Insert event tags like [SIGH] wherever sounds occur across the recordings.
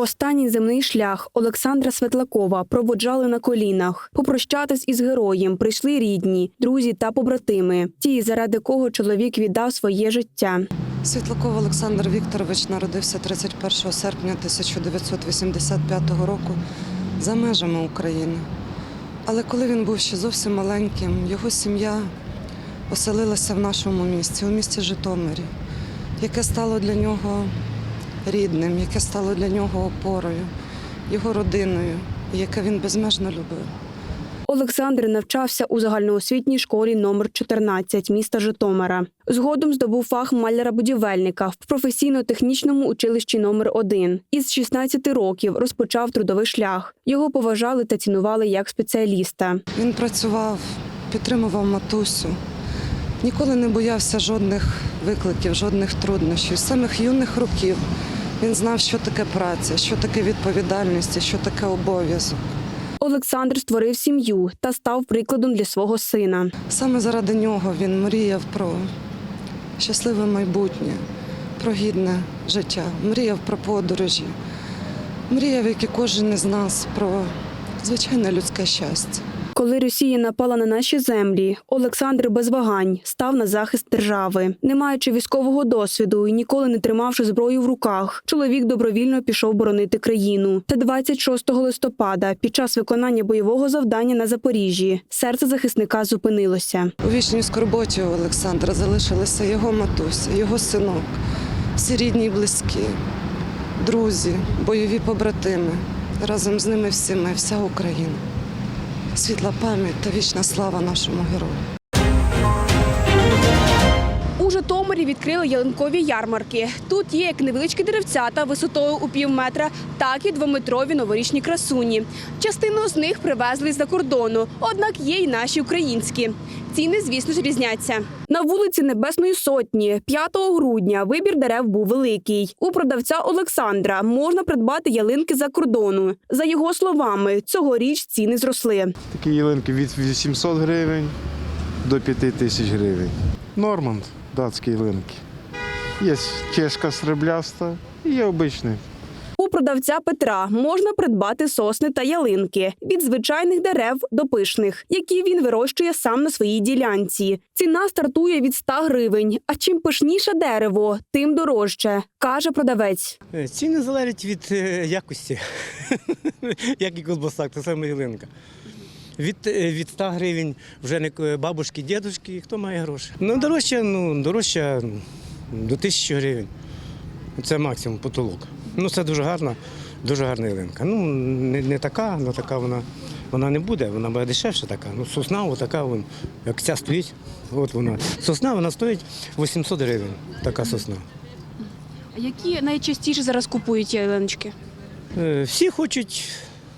останній земний шлях Олександра Светлакова проводжали на колінах. Попрощатись із героєм прийшли рідні, друзі та побратими. Ті, заради кого чоловік віддав своє життя. Світлаков Олександр Вікторович народився 31 серпня 1985 року за межами України. Але коли він був ще зовсім маленьким, його сім'я оселилася в нашому місті, у місті Житомирі, яке стало для нього рідним, яке стало для нього опорою, його родиною, яке він безмежно любив. Олександр навчався у загальноосвітній школі номер 14 міста Житомира. Згодом здобув фах маляра-будівельника в професійно-технічному училищі номер 1 Із 16 років розпочав трудовий шлях. Його поважали та цінували як спеціаліста. Він працював, підтримував матусю, ніколи не боявся жодних викликів, жодних труднощів. З самих юних років він знав, що таке праця, що таке відповідальність, що таке обов'язок. Олександр створив сім'ю та став прикладом для свого сина. Саме заради нього він мріяв про щасливе майбутнє, про гідне життя, мріяв про подорожі, мріяв, як і кожен із нас, про звичайне людське щастя. Коли Росія напала на наші землі, Олександр без вагань став на захист держави, не маючи військового досвіду і ніколи не тримавши зброю в руках. Чоловік добровільно пішов боронити країну. Та 26 листопада, під час виконання бойового завдання на Запоріжжі, серце захисника зупинилося. У вічній скорботі у Олександра залишилися його матуся, його синок, всі рідні і близькі, друзі, бойові побратими. Разом з ними всі ми, вся Україна. Світла пам'ять та вічна слава нашому герою. У Житомирі відкрили ялинкові ярмарки. Тут є як невеличкі деревцята висотою у пів метра, так і двометрові новорічні красуні. Частину з них привезли з-за кордону, однак є й наші українські. Ціни, звісно ж, різняться. На вулиці Небесної Сотні 5 грудня вибір дерев був великий. У продавця Олександра можна придбати ялинки за кордону. За його словами, цьогоріч ціни зросли. Такі ялинки від 800 гривень до 5 тисяч гривень. Норманд, датські ялинки. Є чешка срібляста і є обичний. Продавця Петра можна придбати сосни та ялинки від звичайних дерев до пишних, які він вирощує сам на своїй ділянці. Ціна стартує від 100 гривень. А чим пишніше дерево, тим дорожче, каже продавець. Е, Ціни залежать від е, якості, [LAUGHS] як і колбаса, так само ялинка. Від, е, від 100 гривень вже не бабушки, дідушки, хто має гроші. Ну, дорожче, ну, дорожче до 1000 гривень. Це максимум потолок. Ну, це дуже гарна, дуже гарна ялинка. Ну, не, не така, але така вона, вона не буде, вона буде дешевша така. Ну, сосна, отака, вон, як ця стоїть, от вона. Сосна вона стоїть 800 гривень, така сосна. А Які найчастіше зараз купують ялиночки? Е, Всі хочуть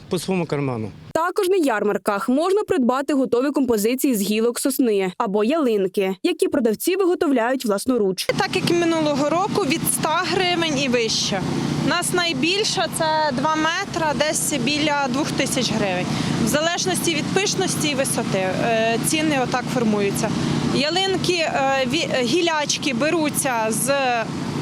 по своєму карману. Також на ярмарках можна придбати готові композиції з гілок сосни або ялинки, які продавці виготовляють власноруч. Так як минулого року, від 100 гривень і вище. Нас найбільше це 2 метри, десь біля 2000 гривень. В залежності від пишності і висоти е, ціни отак формуються. Ялинки, е, гілячки беруться з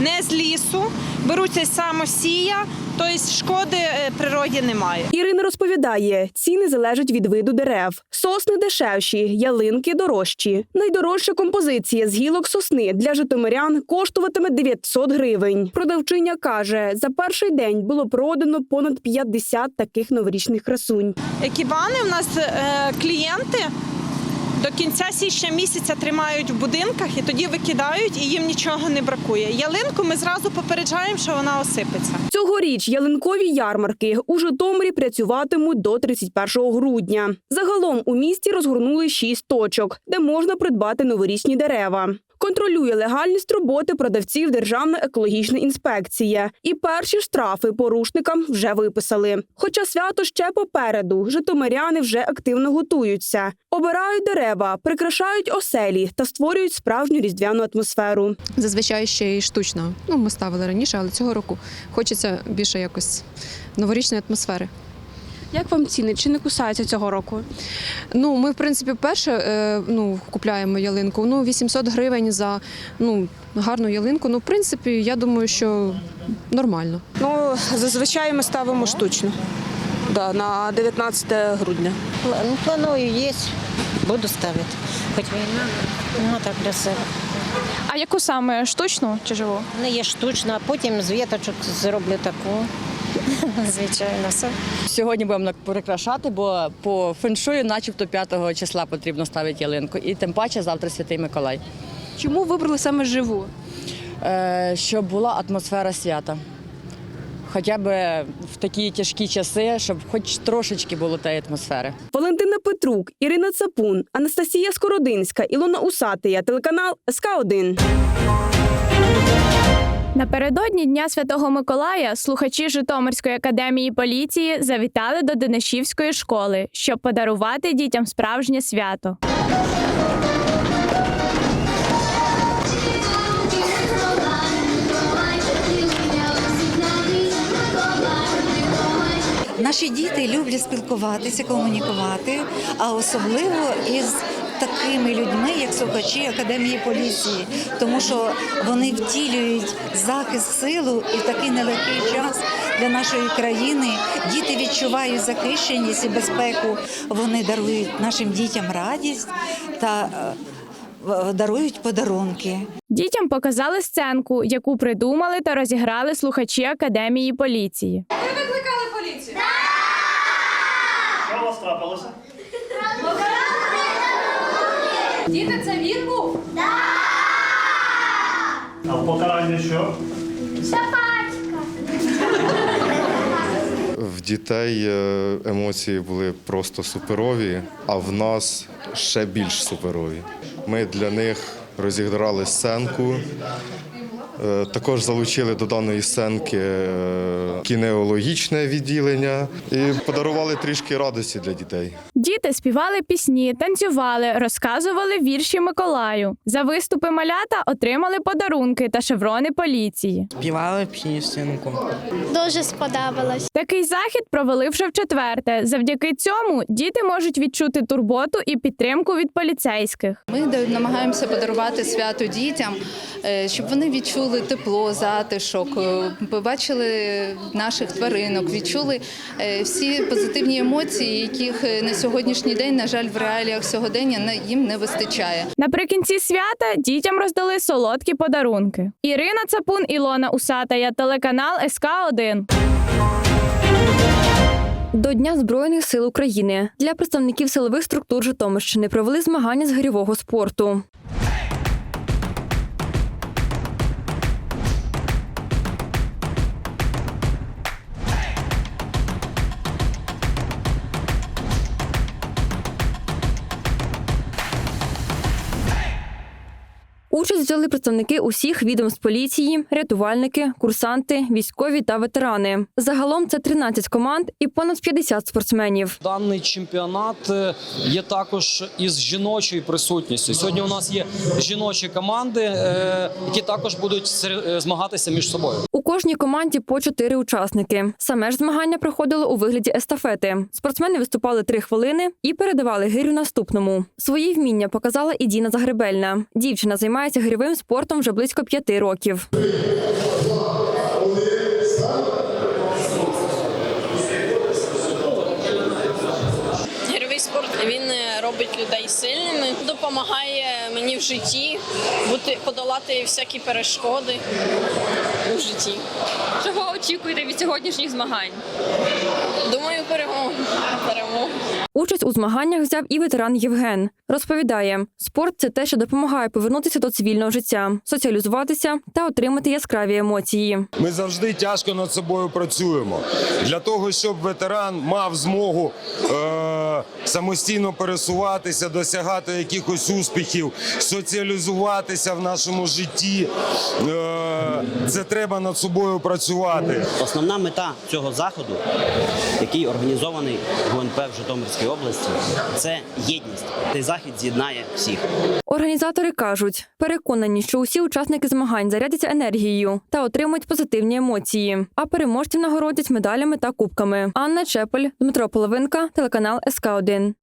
не з лісу, беруться з самосія, тобто шкоди е, природі немає. Ірина розповідає, ціни залежать від виду дерев. Сосни дешевші, ялинки дорожчі. Найдорожча композиція з гілок сосни для житомирян коштуватиме 900 гривень. Продавчиня каже, за перший день було продано понад 50 таких новорічних красунь. Екібани у нас е, клієнти до кінця січня місяця тримають в будинках і тоді викидають, і їм нічого не бракує. Ялинку ми зразу попереджаємо, що вона осипеться. Цьогоріч ялинкові ярмарки у Житомирі працюватимуть до 31 грудня. Загалом у місті розгорнули шість точок, де можна придбати новорічні дерева. Контролює легальність роботи продавців Державна екологічна інспекція. І перші штрафи порушникам вже виписали. Хоча свято ще попереду, житомиряни вже активно готуються, обирають дерева, прикрашають оселі та створюють справжню різдвяну атмосферу. Зазвичай ще й штучно. Ну, ми ставили раніше, але цього року хочеться більше якось новорічної атмосфери. Як вам ціни? Чи не кусаються цього року? Ну, ми, в принципі, перше е, ну, купляємо ялинку. Ну, 800 гривень за ну, гарну ялинку. Ну, в принципі, я думаю, що нормально. Ну, зазвичай ми ставимо штучно. Да, на 19 грудня. Ну, планую є, буду ставити. Хоч війна, ну так для себе. А яку саме штучну чи живу? Не є штучна, а потім з віточок зроблю таку. [LAUGHS] Звичайно, все. Сьогодні будемо прикрашати, бо по феншую, начебто 5 числа потрібно ставити ялинку. І тим паче завтра Святий Миколай. Чому вибрали саме живу? Е, щоб була атмосфера свята. Хоча б в такі тяжкі часи, щоб хоч трошечки було тієї атмосфери. Валентина Петрук, Ірина Цапун, Анастасія Скородинська, Ілона Усатия, телеканал СК 1 Напередодні Дня Святого Миколая слухачі Житомирської академії поліції завітали до Денишівської школи, щоб подарувати дітям справжнє свято. Наші діти люблять спілкуватися, комунікувати, а особливо із такими людьми, як слухачі Академії поліції, тому що вони втілюють захист силу і в такий нелегкий час для нашої країни. Діти відчувають захищеність і безпеку. Вони дарують нашим дітям радість та е, дарують подарунки. Дітям показали сценку, яку придумали та розіграли слухачі академії поліції. Що у вас трапилося? Діти, це він був? А в покарання що? В дітей е, емоції були просто суперові, а в нас ще більш суперові. Ми для них розіграли сценку. е, Також залучили до даної сценки е, кінеологічне відділення і подарували трішки радості для дітей. Діти співали пісні, танцювали, розказували вірші Миколаю. За виступи малята отримали подарунки та шеврони поліції. Співали пісню. Дуже сподобалось. Такий захід провели вже в четверте. Завдяки цьому діти можуть відчути турботу і підтримку від поліцейських. Ми намагаємося подарувати свято дітям, е, щоб вони відчули тепло, затишок, е, побачили наших тваринок, відчули е, всі позитивні емоції, яких на сьогоднішній день, на жаль, в реаліях сьогодення їм не вистачає. Наприкінці свята дітям роздали солодкі подарунки. Ірина Цапун, Ілона Усатая, телеканал СК 1 До Дня Збройних сил України для представників силових структур Житомирщини провели змагання з гирьового спорту. Участь взяли представники усіх відомств поліції, рятувальники, курсанти, військові та ветерани. Загалом це 13 команд і понад 50 спортсменів. Даний чемпіонат е, є також із жіночою присутністю. Сьогодні у нас є жіночі команди, е, які також будуть е, змагатися між собою. Кожній команді по чотири учасники. Саме ж змагання проходило у вигляді естафети. Спортсмени виступали три хвилини і передавали гирю наступному. Свої вміння показала і Діна Загребельна. Дівчина займається гирьовим спортом вже близько п'яти років. Робить людей сильними, допомагає мені в житті бути подолати всякі перешкоди у житті. Чого очікуєте від сьогоднішніх змагань? Думаю, перемогу. Перемогу. Участь у змаганнях взяв і ветеран Євген. Розповідає, спорт це те, що допомагає повернутися до цивільного життя, соціалізуватися та отримати яскраві емоції. Ми завжди тяжко над собою працюємо для того, щоб ветеран мав змогу е- самостійно пересуватися, досягати якихось успіхів, соціалізуватися в нашому житті. Е- це треба над собою працювати. Основна мета цього заходу, який організований ГУНП в Житомирській Донецької області це єдність. Цей захід з'єднає всіх. Організатори кажуть, переконані, що усі учасники змагань зарядяться енергією та отримують позитивні емоції. А переможців нагородять медалями та кубками. Анна Чепель, Дмитро Половинка, телеканал СК 1